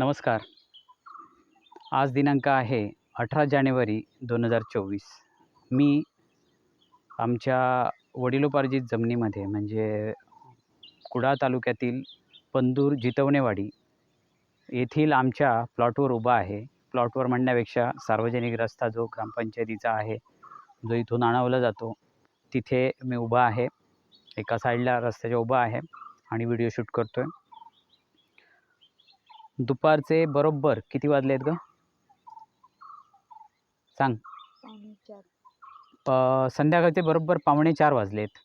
नमस्कार. आज दिनांक आहे अठरा जानेवारी दोन हजार चोवीस. मी आमच्या वडिलोपार्जित जमिनीमध्ये म्हणजे कुडाळ तालुक्यातील पंदूर जितवणेवाडी येथील आमच्या प्लॉटवर उभा आहे. प्लॉटवर म्हणण्यापेक्षा सार्वजनिक रस्ता जो ग्रामपंचायतीचा आहे जो इथून आणवला जातो तिथे मी उभा आहे. एका साईडला रस्त्याच्या उभा आहे आणि व्हिडिओ शूट करतो आहे दुपारचे बरोबर किती वाजले आहेत ग? सांग. प- संध्याकाळचे बरोबर पावणे चार वाजलेत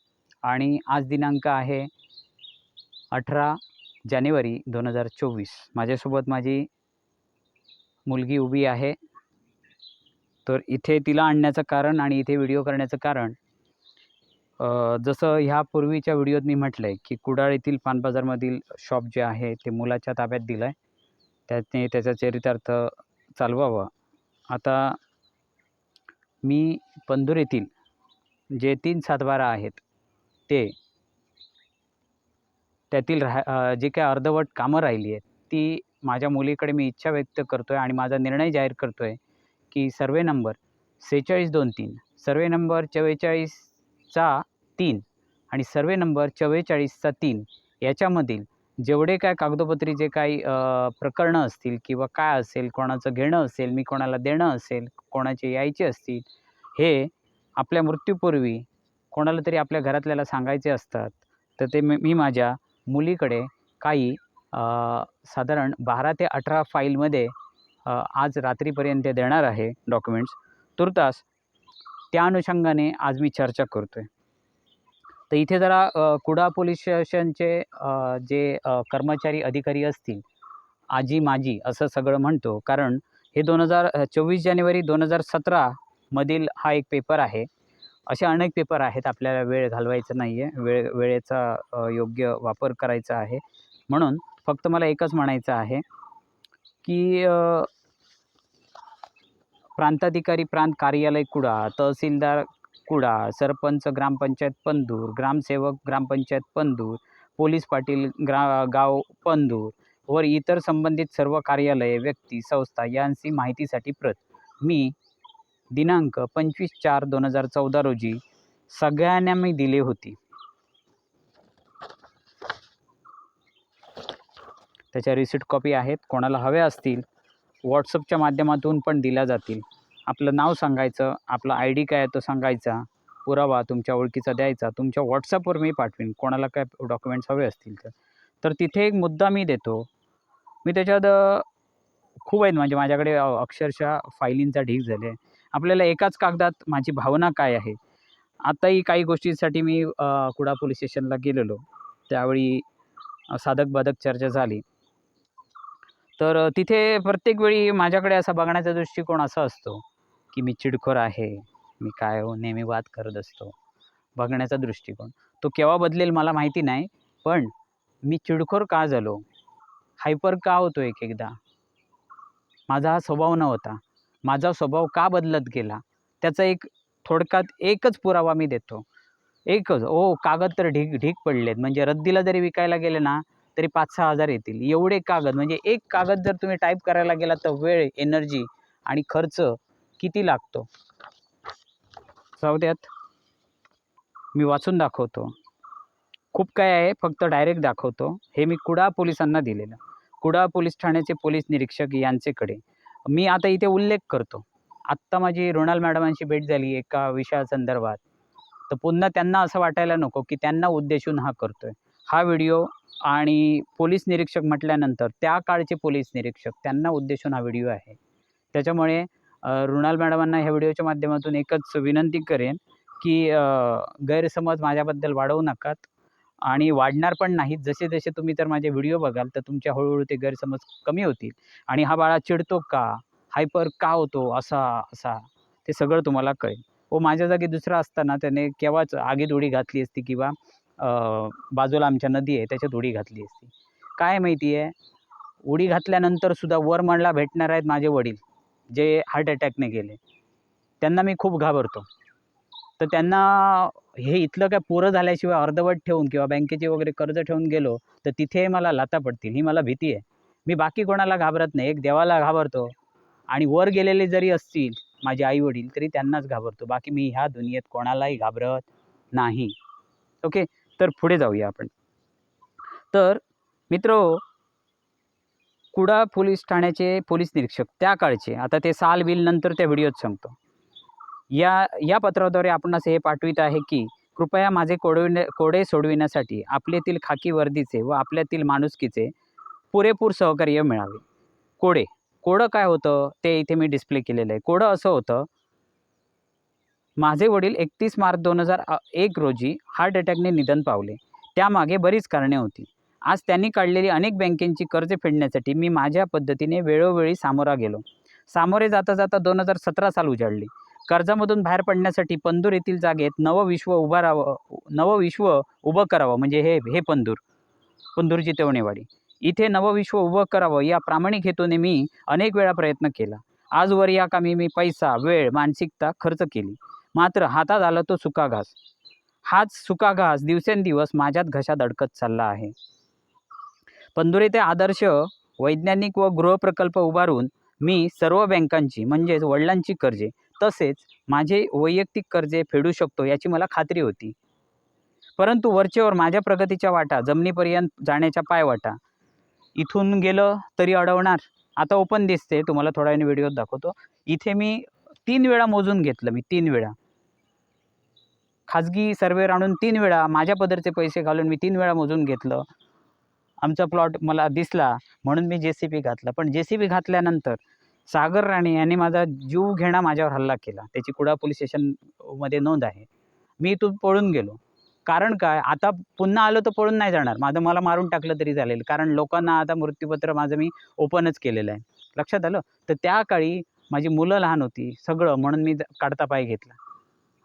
आणि आज दिनांक आहे अठरा जानेवारी दोन हजार चोवीस. माझ्यासोबत माझी मुलगी उभी आहे. तर इथे तिला आणण्याचं कारण आणि इथे व्हिडिओ करण्याचं कारण जसं ह्यापूर्वीच्या व्हिडिओत मी म्हटलं आहे की कुडाळ येथील पानबाजारमधील शॉप जे आहे ते मुलाच्या ताब्यात दिलं आहे त्याने त्याचा चरितार्थ चालवावा. आता मी पंधूर येथील जे तीन सातबारा आहेत ते त्यातील राह जे काय अर्धवट कामं राहिली आहेत ती माझ्या मुलीकडे मी इच्छा व्यक्त करतो आहे आणि माझा निर्णय जाहीर करतो आहे की सर्वे नंबर सेहेचाळीस दोन तीन सर्वे नंबर चव्वेचाळीसचा तीन आणि सर्वे नंबर चव्वेचाळीसचा तीन याच्यामधील जेवढे काय कागदोपत्री जे काही प्रकरणं असतील किंवा काय असेल कोणाचं घेणं असेल मी कोणाला देणं असेल कोणाचे यायचे असतील हे आपल्या मृत्यूपूर्वी कोणाला तरी आपल्या घरातल्याला सांगायचे असतात. तर ते मी मी माझ्या मुलीकडे काही साधारण बारा ते अठरा फाईलमध्ये आज रात्रीपर्यंत देणार आहे डॉक्युमेंट्स. तुर्तास त्या अनुषंगाने आज मी चर्चा करतो आहे तर इथे जरा कुडा पोलीस स्टेशनचे जे कर्मचारी अधिकारी असतील आजी माजी असं सगळं म्हणतो. कारण हे दोन हजार चोवीस जानेवारी दोन हजार सतरामधील हा एक पेपर आहे. असे अनेक पेपर आहेत आपल्याला वेळ घालवायचा नाही आहे वेळ वेळेचा योग्य वापर करायचा आहे. म्हणून फक्त मला एकच म्हणायचं आहे की प्रांताधिकारी प्रांत कार्यालय कुडा तहसीलदार कुडाळ सरपंच ग्रामपंचायत पंदूर ग्रामसेवक ग्रामपंचायत पंदूर पोलीस पाटील ग्रा गाव पंदूर व इतर संबंधित सर्व कार्यालये व्यक्ती संस्था यांची माहितीसाठी प्रत. मी दिनांक पंचवीस चार दोन हजार चौदा रोजी सगळ्यांना मी दिली होती. त्याच्या रिसिट कॉपी आहेत. कोणाला हव्या असतील व्हॉट्सअपच्या माध्यमातून पण दिल्या जातील. आपलं नाव सांगायचं आपला आय डी काय आहे तो सांगायचा पुरावा तुमच्या ओळखीचा द्यायचा तुमच्या व्हॉट्सअपवर मी पाठवीन कोणाला काय डॉक्युमेंट्स हवे असतील तर. तर तिथे एक मुद्दा मी देतो. मी त्याच्यात खूप आहेत म्हणजे माझ्याकडे अक्षरशः फायलींचा ढीक झाले. आहे आपल्याला एकाच कागदात माझी भावना काय आहे? आत्ताही काही गोष्टींसाठी मी कुडा पोलीस स्टेशनला गेलेलो. त्यावेळी साधक बाधक चर्चा झाली. तर तिथे प्रत्येक वेळी माझ्याकडे असा बघण्याचा दृष्टिकोन असा असतो. की मी चिडखोर आहे मी काय हो नेहमी वाद करत असतो बघण्याचा दृष्टिकोन. तो केव्हा बदलेल मला माहिती नाही पण मी चिडखोर का झालो? हायपर का होतो एक एकदा? माझा हा स्वभाव नव्हता. माझा स्वभाव का बदलत गेला? त्याचा एक थोडक्यात एकच पुरावा मी देतो. एकच. ओ कागद तर ढीक ढीक पडलेत. म्हणजे रद्दीला जरी विकायला गेले ना तरी पाच सहा हजार येतील. एवढे कागद. म्हणजे एक कागद जर तुम्ही टाईप करायला गेला तर वेळ एनर्जी आणि खर्च किती लागतो? जाऊ मी वाचून दाखवतो. खूप काय आहे फक्त डायरेक्ट दाखवतो. हे मी कुडाळ पोलिसांना दिलेलं. कुडाळ पोलीस ठाण्याचे पोलीस निरीक्षक यांचेकडे. मी आता इथे उल्लेख करतो. आत्ता माझी रोणाल मॅडमांशी भेट झाली एका विषयासंदर्भात तर पुन्हा त्यांना असं वाटायला नको की त्यांना उद्देशून हा करतोय. हा व्हिडिओ आणि पोलीस निरीक्षक म्हटल्यानंतर त्या काळचे पोलीस निरीक्षक त्यांना उद्देशून हा व्हिडिओ आहे. त्याच्यामुळे रुणाल मॅडमांना ह्या व्हिडिओच्या माध्यमातून एकच विनंती करेन की गैरसमज माझ्याबद्दल वाढवू नकात आणि वाढणार पण नाहीत. जसे जसे तुम्ही तर माझे व्हिडिओ बघाल तर तुमच्या हळूहळू ते गैरसमज कमी होतील. आणि हा बाळा चिडतो का? हायपर का होतो? असा असा. ते सगळं तुम्हाला कळेल. व माझ्या जागी दुसरा असताना त्याने केव्हाच आगीत उडी घातली असती किंवा बाजूला आमच्या नदी आहे त्याच्यात उडी घातली असती. काय माहिती आहे? उडी घातल्यानंतर सुद्धा वर मनला भेटणार आहेत माझे वडील. जे हार्ट अटॅकने गेले. त्यांना मी खूप घाबरतो. तर त्यांना हे इथलं काय पुरं झाल्याशिवाय अर्धवट ठेवून किंवा बँकेचे वगैरे कर्ज ठेवून गेलो तर तिथे मला लाता पडतील ही मला भीती आहे. मी बाकी कोणाला घाबरत नाही एक देवाला घाबरतो. आणि वर गेलेले जरी असतील माझे आई वडील तरी त्यांनाच घाबरतो. बाकी मी ह्या दुनियेत कोणालाही घाबरत नाही. ओके? तर पुढे जाऊया आपण. तर मित्र कुडा पोलीस ठाण्याचे पोलीस निरीक्षक त्या काळचे. आता ते साल बिल नंतर त्या व्हिडिओत सांगतो. या या पत्राद्वारे आपणास हे पाठवित आहे की कृपया माझे कोडविण्या कोडे सोडविण्यासाठी आपल्यातील खाकी वर्दीचे व आपल्यातील माणुसकीचे पुरेपूर सहकार्य मिळावे. कोडे. कोडं काय होतं ते इथे मी डिस्प्ले केलेलं आहे. कोडं असं होतं माझे वडील एकतीस मार्च दोन हजार एक रोजी हार्ट अटॅकने निधन पावले. त्यामागे बरीच कारणे होती. आज त्यांनी काढलेली अनेक बँकेची कर्ज फेडण्यासाठी मी माझ्या पद्धतीने वेळोवेळी सामोरा गेलो. सामोरे जाता जाता दोन हजार सतरा साल उजाडली. कर्जामधून बाहेर पडण्यासाठी पंदूर येथील जागेत नवं विश्व उभा राहावं नवं विश्व उभं करावं म्हणजे हे हे पंदूर पंदूरची तेवणेवाडी. इथे नवं विश्व उभं करावं या प्रामाणिक हेतूने मी अनेक वेळा प्रयत्न केला. आजवर या कामी मी पैसा वेळ मानसिकता खर्च केली. मात्र हातात आला तो सुका घास हाच सुका घास दिवसेंदिवस माझ्यात घशात अडकत चालला आहे. पंधुरी ते आदर्श वैज्ञानिक व गृहप्रकल्प उभारून मी सर्व बँकांची म्हणजेच वडिलांची कर्जे तसेच माझे वैयक्तिक कर्जे फेडू शकतो याची मला खात्री होती. परंतु वरचेवर माझ्या प्रगतीच्या वाटा जमिनीपर्यंत जाण्याच्या पायवाटा इथून गेलं तरी अडवणार. आता ओपन दिसते तुम्हाला थोड्या वेळाने व्हिडिओत दाखवतो. इथे मी तीन वेळा मोजून घेतलं मी तीन वेळा. खाजगी सर्वेअर आणून तीन वेळा माझ्या पदरचे पैसे घालून मी तीन वेळा मोजून घेतलं. आमचा प्लॉट मला दिसला म्हणून मी जे सी बी घातला. पण जे सी बी घातल्यानंतर सागर राणे यांनी माझा जीव घेणा माझ्यावर हल्ला केला. त्याची कुडा पोलीस स्टेशनमध्ये नोंद आहे. मी इथून पळून गेलो. कारण काय? आता पुन्हा आलो तर पळून नाही जाणार. माझं मला मारून टाकलं तरी चालेल. कारण लोकांना आता मृत्यूपत्र माझं मी ओपनच केलेलं आहे. लक्षात आलं? तर त्या काळी माझी मुलं लहान होती सगळं म्हणून मी ज- काढता पाय घेतला.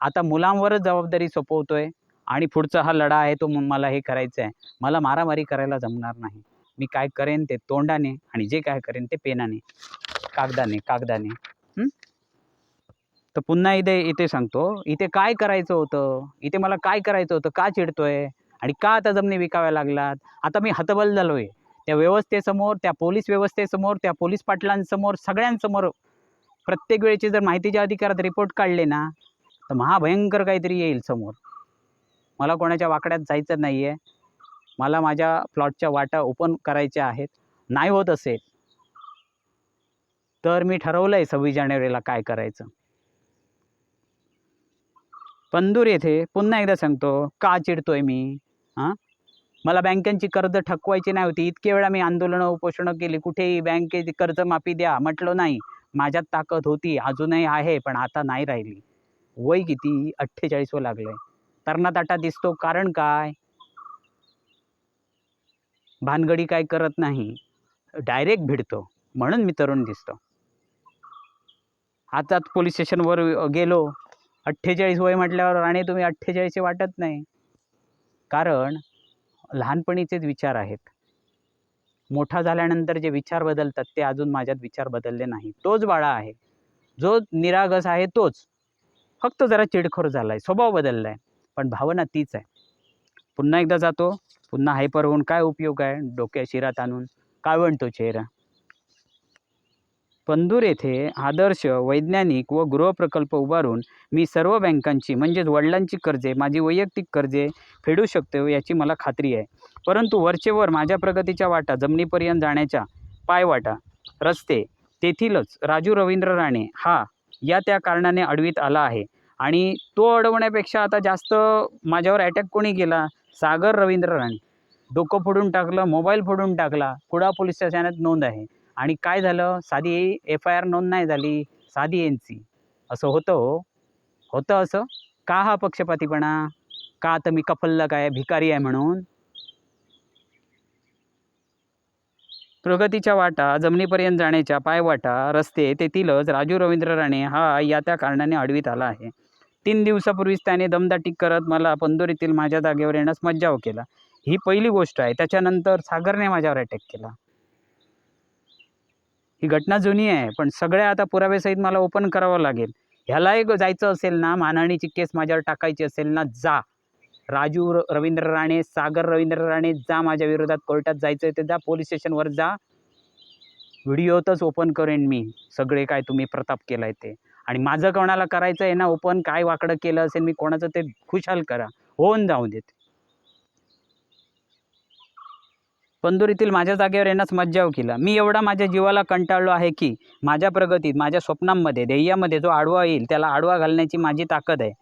आता मुलांवरच जबाबदारी सोपवतोय. आणि पुढचा हा लढा आहे तो मला हे करायचं आहे. मला मारामारी करायला जमणार नाही. मी काय करेन ते तोंडाने आणि जे काय करेन ते पेनाने. कागदाने कागदाने. तर पुन्हा इथे इथे सांगतो. इथे काय करायचं होतं? इथे मला काय करायचं होतं? का चिडतोय? आणि का आता जमिनी विकाव्या लागलात? आता मी हतबल झालोय. त्या व्यवस्थेसमोर त्या पोलीस व्यवस्थेसमोर त्या पोलीस पाटलांसमोर सगळ्यांसमोर प्रत्येक वेळेचे जर माहितीच्या अधिकारात रिपोर्ट काढले ना तर महाभयंकर काहीतरी येईल समोर. मला कोणाच्या वाकड्यात जायचं नाही आहे मला माझ्या प्लॉटच्या वाटा ओपन करायच्या आहेत. नाही होत असेल तर मी ठरवलं आहे सव्वीस जानेवारीला काय करायचं. पंदूर येथे पुन्हा एकदा सांगतो का चिडतोय मी? हां? मला बँकांची कर्ज ठकवायची नाही होती. इतके वेळा मी आंदोलनं उपोषणं केली. कुठेही बँकेची कर्जमाफी द्या म्हटलं नाही. माझ्यात ताकद होती. अजूनही आहे पण आता नाही राहिली. वय किती? अठ्ठेचाळीसवं लागलं आहे दिसतो कारण काय? भानगडी काय करत नाही. डायरेक्ट भिडतो. म्हणून मी तरुण दिसतो. आता पोलीस स्टेशनवर गेलो. अठ्ठेचाळीस वय म्हटल्यावर राणे तुम्ही अठ्ठेचाळीसचे वाटत नाही. कारण लहानपणीचेच विचार आहेत. मोठा झाल्यानंतर जे विचार बदलतात ते अजून माझ्यात विचार बदलले नाही तोच बाळा आहे. जो निरागस आहे तोच. फक्त जरा चिडखोर झाला आहे स्वभाव बदलला आहे पण भावना तीच आहे. पुन्हा एकदा जातो पुन्हा हायपर होऊन काय उपयोग आहे? डोक्या शिरात आणून काळवंटतो चेहरा. पंदूर येथे आदर्श वैज्ञानिक व गृहप्रकल्प उभारून मी सर्व बँकांची म्हणजेच वडिलांची कर्जे माझी वैयक्तिक कर्जे फेडू शकतो याची मला खात्री आहे. परंतु वरचेवर माझ्या प्रगतीच्या वाटा जमिनीपर्यंत जाण्याच्या पायवाटा रस्ते तेथीलच राजू रवींद्र राणे हा या त्या कारणाने अडवीत आला आहे. आणि तो अडवण्यापेक्षा आता जास्त माझ्यावर अटॅक कोणी केला? सागर रवींद्र राणे. डोकं फोडून टाकलं मोबाईल फोडून टाकला कुडा पोलीस स्टेशनात नोंद आहे. आणि काय झालं? साधी एफ आय आर नोंद नाही झाली साधी एन सी असं होतं हो. होतं असं. का हा पक्षपातीपणा? का आता मी कफल्ल काय भिकारी आहे म्हणून? प्रगतीच्या वाटा जमिनीपर्यंत जाण्याच्या पायवाटा रस्ते तेथीलच राजू रवींद्र राणे हा या त्या कारणाने अडवीत आला आहे. तीन दिवसापूर्वीच त्याने दमदाटी करत मला पंदोरीतील माझ्या जागेवर येण्यास मज्जाव केला. ही पहिली गोष्ट आहे. त्याच्यानंतर सागरने माझ्यावर अटॅक केला. ही घटना जुनी आहे पण सगळ्या आता पुराव्यासहित मला ओपन करावं लागेल. ह्यालाही एक जायचं असेल ना मानहानीची केस माझ्यावर टाकायची असेल ना जा. राजू रवींद्र राणे सागर रवींद्र राणे जा माझ्या विरोधात कोर्टात जायचं आहे ते जा पोलीस स्टेशनवर जा. व्हिडिओतच ओपन करेन मी. सगळे काय तुम्ही प्रताप केला आहे ते. आणि माझं कोणाला करायचं आहे ना ओपन काय वाकडं केलं असेल मी कोणाचं ते खुशाल करा. होऊन जाऊ देत. पंधुरीतील माझ्या जागेवर येण्यास मज्जाव केला. मी एवढा माझ्या जीवाला कंटाळलो आहे की माझ्या प्रगतीत माझ्या स्वप्नांमध्ये ध्येयामध्ये जो आडवा येईल त्याला आडवा घालण्याची माझी ताकद आहे.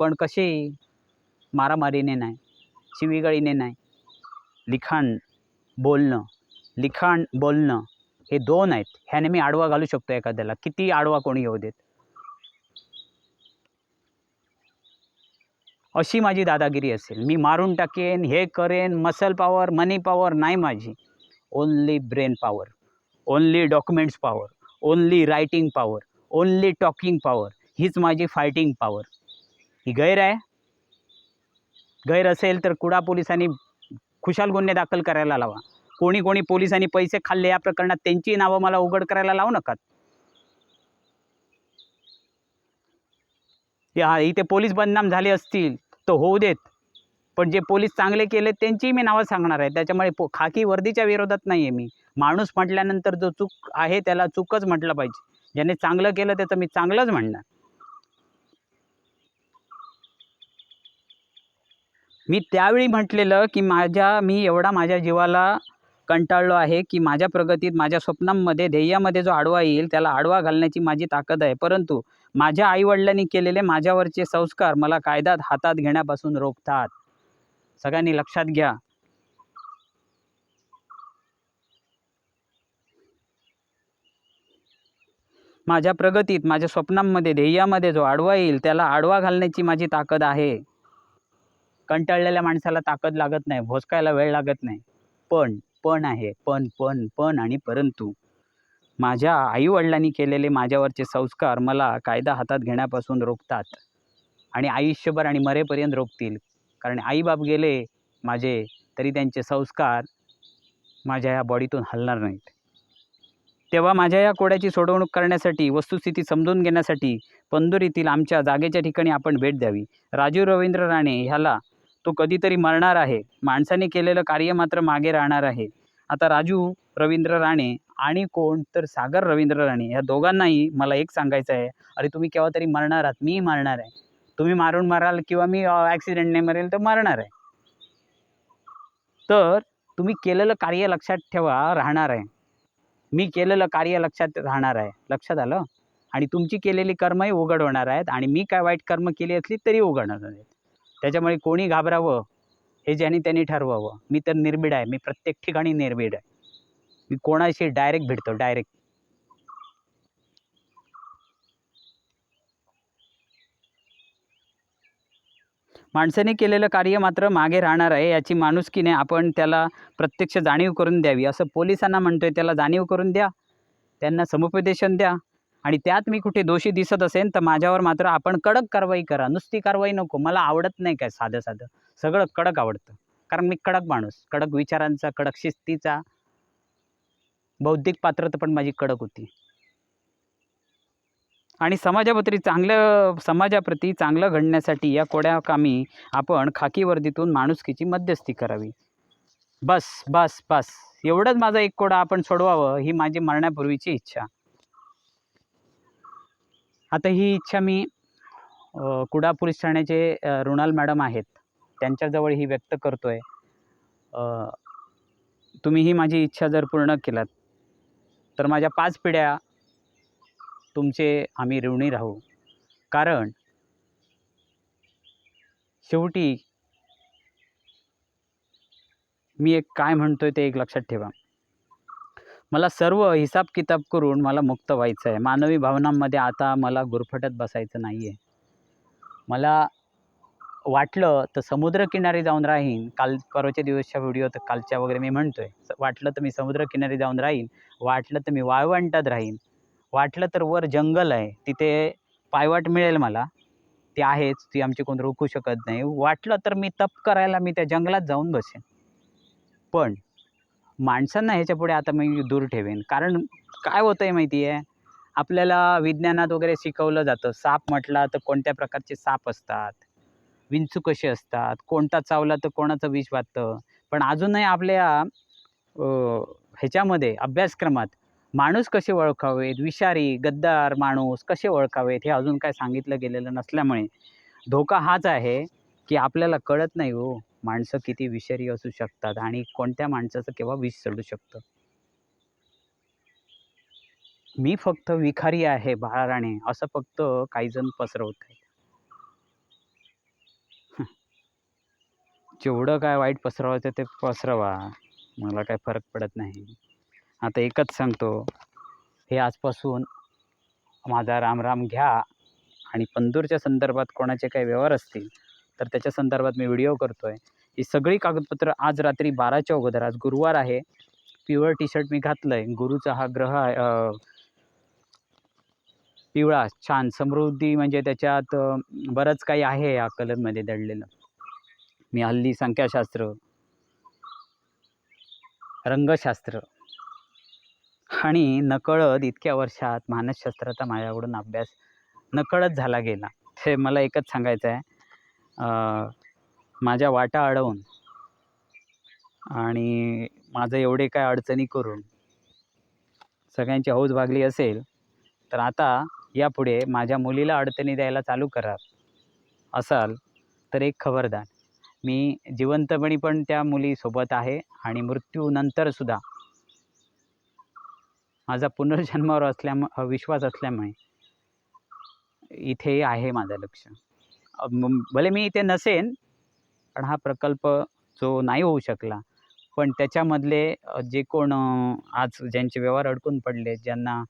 पण कशी? मारामारीने नाही शिवीगाळीने नाही. लिखाण बोलणं लिखाण बोलणं हे दोन आहेत. ह्याने मी आडवा घालू शकतो एखाद्याला. किती आडवा कोणी येऊ देत? अशी माझी दादागिरी असेल. मी मारून टाकेन हे करेन मसल पॉवर मनी पॉवर नाही माझी. Only brain power only documents power only writing power only talking power हीच माझी फायटिंग पॉवर ही गैर आहे? गैर असेल तर कुडा पोलिसांनी खुशाल गुन्हे दाखल करायला लावा. कोणी कोणी पोलिसांनी पैसे खाल्ले या प्रकरणात त्यांची नावं मला उघड करायला लावू नका. या इथे पोलीस बदनाम झाले असतील तर होऊ देत. पण जे पोलीस चांगले केले त्यांचीही मी नावं सांगणार आहे. त्याच्यामुळे पो खाकी वर्दीच्या विरोधात नाही आहे मी. माणूस म्हटल्यानंतर जो चूक आहे त्याला चूकच म्हटलं पाहिजे. ज्याने चांगलं केलं त्याचं मी चांगलंच म्हणणार. मी त्यावेळी म्हटलेलं की माझ्या मी एवढा माझ्या जीवाला कंटाळलो आहे की माझ्या प्रगतीत माझ्या स्वप्नांमध्ये ध्येयामध्ये जो आडवा येईल त्याला आडवा घालण्याची माझी ताकद आहे. परंतु माझ्या आईवडिलांनी केलेले माझ्यावरचे संस्कार मला कायद्यात हातात घेण्यापासून रोखतात. सगळ्यांनी लक्षात घ्या. माझ्या प्रगतीत माझ्या स्वप्नांमध्ये ध्येयामध्ये जो आडवा येईल त्याला आडवा घालण्याची माझी ताकद आहे. कंटाळलेल्या माणसाला ताकद लागत नाही भोसकायला वेळ लागत नाही. पण पण आहे पण पण पण आणि परंतु. माझ्या आईवडिलांनी केलेले माझ्यावरचे संस्कार मला कायदा हातात घेण्यापासून रोखतात आणि आयुष्यभर आणि मरेपर्यंत रोखतील. कारण आईबाप गेले माझे तरी त्यांचे संस्कार माझ्या या बॉडीतून हलणार नाहीत. तेव्हा माझ्या या कोड्याची सोडवणूक करण्यासाठी वस्तुस्थिती समजून घेण्यासाठी पंधुरीतील आमच्या जागेच्या ठिकाणी आपण भेट द्यावी. राजीव रवींद्र राणे ह्याला तो कधीतरी मरणार आहे. माणसाने केलेलं कार्य मात्र मागे राहणार आहे. आता राजू रवींद्र राणे आणि कोण तर सागर रवींद्र राणे ह्या दोघांनाही मला एक सांगायचं आहे. अरे तुम्ही केव्हा तरी मरणार आहात मी मरणार आहे. तुम्ही मारून माराल किंवा मी ॲक्सिडेंटने मरेल तर मरणार आहे. तर तुम्ही केलेलं कार्य लक्षात ठेवा राहणार आहे. मी केलेलं कार्य लक्षात राहणार आहे. लक्षात आलं? आणि तुमची केलेली कर्मही उघड होणार आहेत आणि मी काय वाईट कर्म केली असली तरी उघड होणार आहेत त्याच्यामुळे कोणी घाबरावं हे ज्यांनी त्यांनी ठरवावं. मी तर निर्भीड आहे. मी प्रत्येक ठिकाणी निर्भीड आहे. मी कोणाशी डायरेक्ट भेटतो डायरेक्ट माणसाने केलेलं कार्य मात्र मागे राहणार आहे याची माणुसकीने आपण त्याला प्रत्यक्ष जाणीव करून द्यावी. असं पोलिसांना म्हणतोय त्याला जाणीव करून द्या. त्यांना समुपदेशन द्या. आणि त्यात मी कुठे दोषी दिसत असेल तर माझ्यावर मात्र आपण कडक कारवाई करा. नुसती कारवाई नको. मला आवडत नाही काय साधं साधं सगळं कडक आवडतं. कारण मी कडक माणूस. कडक विचारांचा कडक शिस्तीचा. बौद्धिक पात्रता पण माझी कडक होती. आणि समाजाप्रती चांगलं समाजाप्रती चांगलं घडण्यासाठी या कोड्या कामी आपण खाकी वर्दीतून माणुसकीची मध्यस्थी करावी. बस बस बस. एवढंच माझा एक कोडा आपण सोडवावं ही माझी मरण्यापूर्वीची इच्छा. आता ही इच्छा मी कुडा पोलीस ठाण्याचे रुणाल मॅडम आहेत. त्यांच्याजवळ ही व्यक्त करतो आहे तुम्ही ही माझी इच्छा जर पूर्ण केलात तर माझ्या पाच पिढ्या तुमचे आम्ही ऋणी राहू. कारण शेवटी मी एक काय म्हणतोय ते एक लक्षात ठेवा. मला सर्व हिसाब किताब करून मला मुक्त व्हायचं आहे. मानवी भावनांमध्ये आता मला गुरफटत बसायचं नाही आहे मला वाटलं तर समुद्रकिनारी जाऊन राहीन. काल परवाच्या दिवसच्या व्हिडिओ तर कालच्या वगैरे मी म्हणतोय. आहे वाटलं तर मी समुद्रकिनारी जाऊन राहीन. वाटलं तर मी वाळवंटात राहीन. वाटलं तर वर जंगल आहे. तिथे पायवाट मिळेल मला. ती आहेच. ती आमची कोण रोखू शकत नाही. वाटलं तर मी तप करायला मी त्या जंगलात जाऊन बसेन. पण माणसांना ह्याच्यापुढे आता मी दूर ठेवेन. कारण काय होतं आहे माहिती आहे आपल्याला विज्ञानात वगैरे शिकवलं जातं. साप म्हटला तर कोणत्या प्रकारचे साप असतात? विंचू कसे असतात? कोणता चावला तर कोणाचं विष वाटतं पण अजूनही आपल्या ह्याच्यामध्ये अभ्यासक्रमात माणूस कसे ओळखावेत? विषारी गद्दार माणूस कसे ओळखावेत? हे अजून काय सांगितलं गेलेलं नसल्यामुळे धोका हाच आहे की आपल्याला कळत नाही हो. माणसं किती विषारी असू शकतात आणि कोणत्या माणसाचं केव्हा विष चढू शकतं? मी फक्त विखारी आहे बाळाराणे असं फक्त काही जण पसरवत आहे जेवढं काय वाईट पसरवायचं ते पसरवा मला काय फरक पडत नाही. आता एकच सांगतो हे आजपासून माझा रामराम घ्या आणि पंदूरच्या संदर्भात कोणाचे काही व्यवहार असतील तर त्याच्या संदर्भात मी व्हिडिओ करतो आहे ही सगळी कागदपत्र आज रात्री बाराच्या अगोदर आज गुरुवार आहे. पिवळं टी शर्ट मी घातलं आहे गुरुचा हा ग्रह आहे पिवळा छान समृद्धी म्हणजे त्याच्यात बरंच काही आहे या कलरमध्ये दडलेलं. मी हल्ली संख्याशास्त्र रंगशास्त्र आणि नकळत इतक्या वर्षात मानसशास्त्राचा माझ्याकडून अभ्यास नकळत झाला गेला. हे मला एकच सांगायचं आहे माझ्या वाटा अडवून आणि माझं एवढे काय अडचणी करून सगळ्यांची हौस भागली असेल तर आता यापुढे माझ्या मुलीला अडचणी द्यायला चालू करा असाल तर एक खबरदार. मी जिवंतपणी पण त्या मुलीसोबत आहे आणि मृत्यूनंतरसुद्धा माझा पुनर्जन्मावर असल्यामु विश्वास असल्यामुळे इथे आहे माझं लक्ष. भले मी इथे नसेन पण हा प्रकल्प जो नाही होऊ शकला पण त्याच्यामधले जे कोण आज ज्यांचे व्यवहार अडकून पडले ज्यांना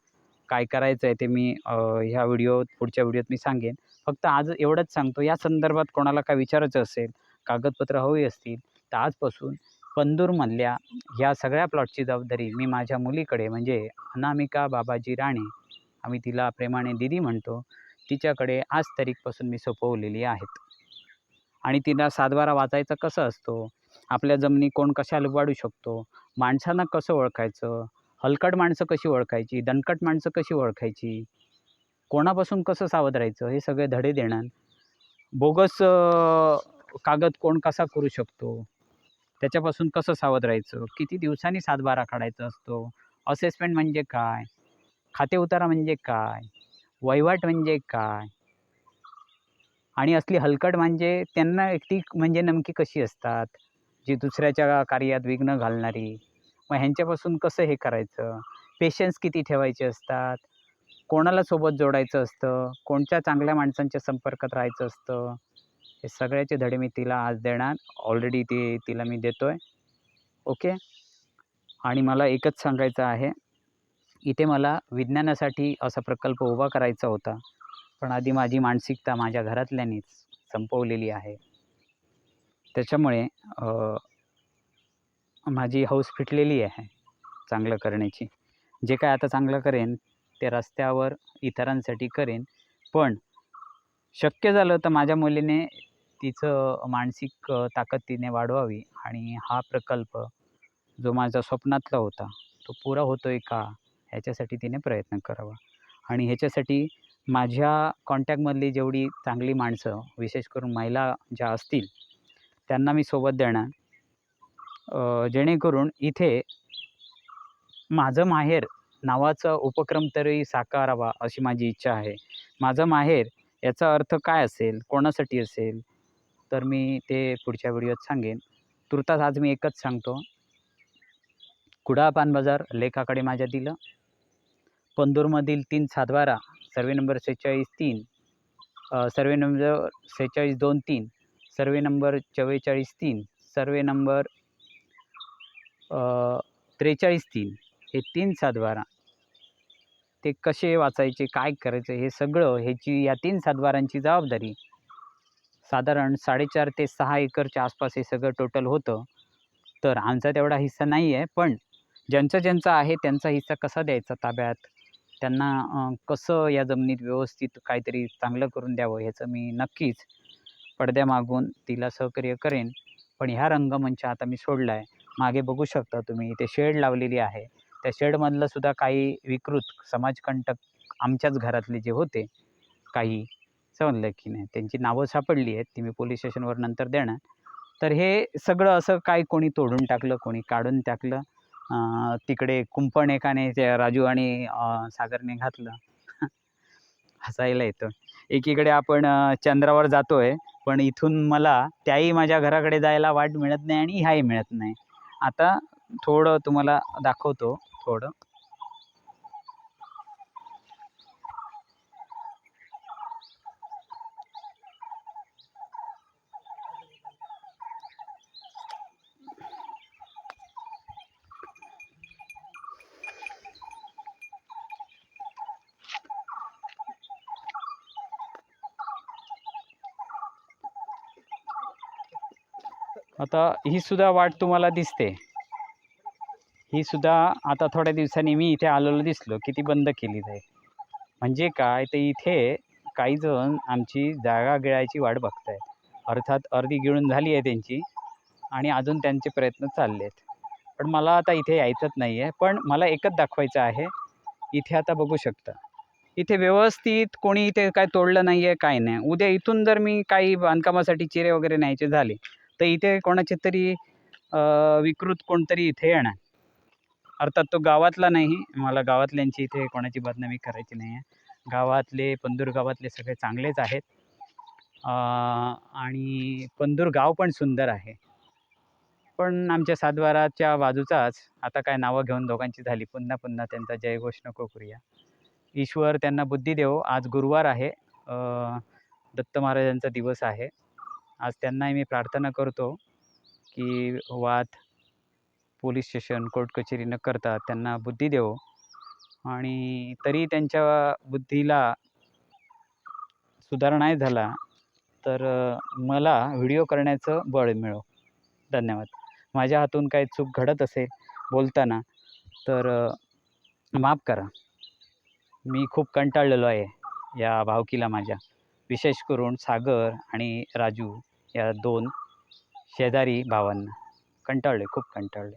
काय करायचं आहे ते मी ह्या व्हिडिओ पुढच्या व्हिडिओत मी सांगेन. फक्त आज एवढंच सांगतो या संदर्भात कोणाला काय विचारायचं असेल कागदपत्र हवी असतील तर आजपासून पंदूरमधल्या ह्या सगळ्या प्लॉटची जबाबदारी मी माझ्या मुलीकडे म्हणजे अनामिका बाबाजी राणे आम्ही तिला प्रेमाने दिदी म्हणतो तिच्याकडे आज तारीखपासून मी सोपवलेली आहेत. आणि तिला सातबारा वाचायचा कसं असतो? आपल्या जमिनी कोण कशा लुबाडू शकतो? माणसांना कसं ओळखायचं? हलकट माणसं कशी ओळखायची? दणकट माणसं कशी ओळखायची? कोणापासून कसं सावध राहायचं? हे सगळे धडे देणार. बोगस कागद कोण कसा करू शकतो? त्याच्यापासून कसं सावध राहायचं? किती दिवसांनी सातबारा काढायचा असतो? असेसमेंट म्हणजे काय? खाते उतारा म्हणजे काय? वहिवाट म्हणजे काय? आणि असली हलकट म्हणजे त्यांना एकटी म्हणजे नेमकी कशी असतात? जी दुसऱ्याच्या कार्यात विघ्न घालणारी. मग ह्यांच्यापासून कसं हे करायचं? पेशन्स किती ठेवायचे असतात? कोणाला सोबत जोडायचं असतं? कोणत्या चांगल्या माणसांच्या संपर्कात राहायचं असतं? हे सगळ्याचे धडे मी तिला आज देणार. ऑलरेडी ते तिला मी देतो आहे ओके आणि मला एकच सांगायचं आहे. इथे मला विज्ञानासाठी असा प्रकल्प उभा करायचा होता. पण आधी माझी मानसिकता माझ्या घरातल्यानीच संपवलेली आहे. त्याच्यामुळे माझी हौस फिटलेली आहे चांगलं करण्याची. जे काय आता चांगलं करेन ते रस्त्यावर इतरांसाठी करेन. पण शक्य झालं तर माझ्या मुलीने तिचं मानसिक ताकद तिने वाढवावी आणि हा प्रकल्प जो माझा स्वप्नातला होता तो पुरा होतो आहे का? ह्याच्यासाठी तिने प्रयत्न करावा. आणि ह्याच्यासाठी माझ्या कॉन्टॅक्टमधली जेवढी चांगली माणसं विशेष करून महिला ज्या असतील त्यांना मी सोबत देणार. जेणेकरून इथे माझं माहेर नावाचा उपक्रम तरी साकारावा अशी माझी इच्छा आहे. माझं माहेर याचा अर्थ काय असेल कोणासाठी असेल तर मी ते पुढच्या व्हिडिओत सांगेन. तुर्तास आज मी एकच सांगतो. कुडाळ पान बाजार लेखाकडे माझ्या दिलं. पंदूरमधील तीन सातबारा सर्वे नंबर सेहेचाळीस तीन सर्वे नंबर सेहेचाळीस दोन तीन सर्वे नंबर चव्वेचाळीस तीन सर्वे नंबर त्रेचाळीस तीन हे तीन सातबारा. ते कसे वाचायचे काय करायचं हे सगळं ह्याची या तीन सातबारांची जबाबदारी साधारण साडेचार ते सहा एकरच्या आसपास हे सगळं टोटल होतं. तर आमचा तेवढा हिस्सा नाही आहे पण ज्यांचा ज्यांचा आहे त्यांचा हिस्सा कसा द्यायचा ताब्यात? त्यांना कसं या जमिनीत व्यवस्थित काहीतरी चांगलं करून द्यावं ह्याचं मी नक्कीच पडद्यामागून तिला सहकार्य करेन. पण ह्या रंगमंच आता मी सोडला आहे मागे बघू शकता तुम्ही इथे शेड लावलेली आहे. त्या शेडमधलं सुद्धा काही विकृत समाजकंटक आमच्याच घरातले जे होते काही समजलं की नाही. त्यांची नावं सापडली आहेत ती मी पोलीस स्टेशनवर नंतर देणार. तर हे सगळं असं काय कोणी तोडून टाकलं कोणी काढून टाकलं तिकडे कुंपण एकाने राजू आणि सागरने घातलं. हसायला येतं. एकीकडे आपण चंद्रावर जातोय पण इथून मला त्याही माझ्या घराकडे जायला वाट मिळत नाही आणि ह्याही मिळत नाही. आता थोडं तुम्हाला दाखवतो थोडं. आता ही सुद्धा वाट तुम्हाला दिसते. ही सुद्धा आता थोड्या दिवसांनी मी इथे आलेलो दिसलो की ती बंद केली जाईल. म्हणजे काय? तर इथे काही जण आमची जागा गिळायची वाट बघत आहे अर्थात अर्धी गिळून झाली आहे त्यांची आणि अजून त्यांचे प्रयत्न चालले आहेत पण मला आता इथे यायचंच नाही आहे पण मला एकच दाखवायचं आहे. इथे आता बघू शकता. इथे व्यवस्थित कोणी इथे काय तोडलं नाही आहे काय नाही. उद्या इथून जर मी काही बांधकामासाठी चिरे वगैरे न्यायचे झाले तर इथे कोणाचे तरी विकृत कोणतरी इथे येणार. अर्थात तो गावातला नाही मला गावातल्यांची इथे कोणाची बदनामी करायची नाही आहे गावातले पंदूर गावातले सगळे चांगलेच आहेत. आणि पंदूर गाव पण सुंदर आहे. पण आमच्या सातबाराच्या बाजूचाच आता काय नावं घेऊन दोघांची झाली पुन्हा पुन्हा त्यांचा जयघोष नको करूया ईश्वर त्यांना बुद्धी देव आज गुरुवार आहे. दत्त महाराजांचा दिवस आहे. आज त्यांनाही मी प्रार्थना करतो की वाद पोलीस स्टेशन कोर्ट कचेरी न करता त्यांना बुद्धी देवो. आणि तरी त्यांच्या बुद्धीला सुधार नाही झाला तर मला व्हिडिओ करण्याचं बळ मिळो. धन्यवाद. माझ्या हातून काही चूक घडत असेल बोलताना तर माफ करा. मी खूप कंटाळलेलो आहे या भावकीला माझ्या. विशेष करून सागर आणि राजू. या दोन शेजारी भावांना कंटाळले खूप कंटाळले.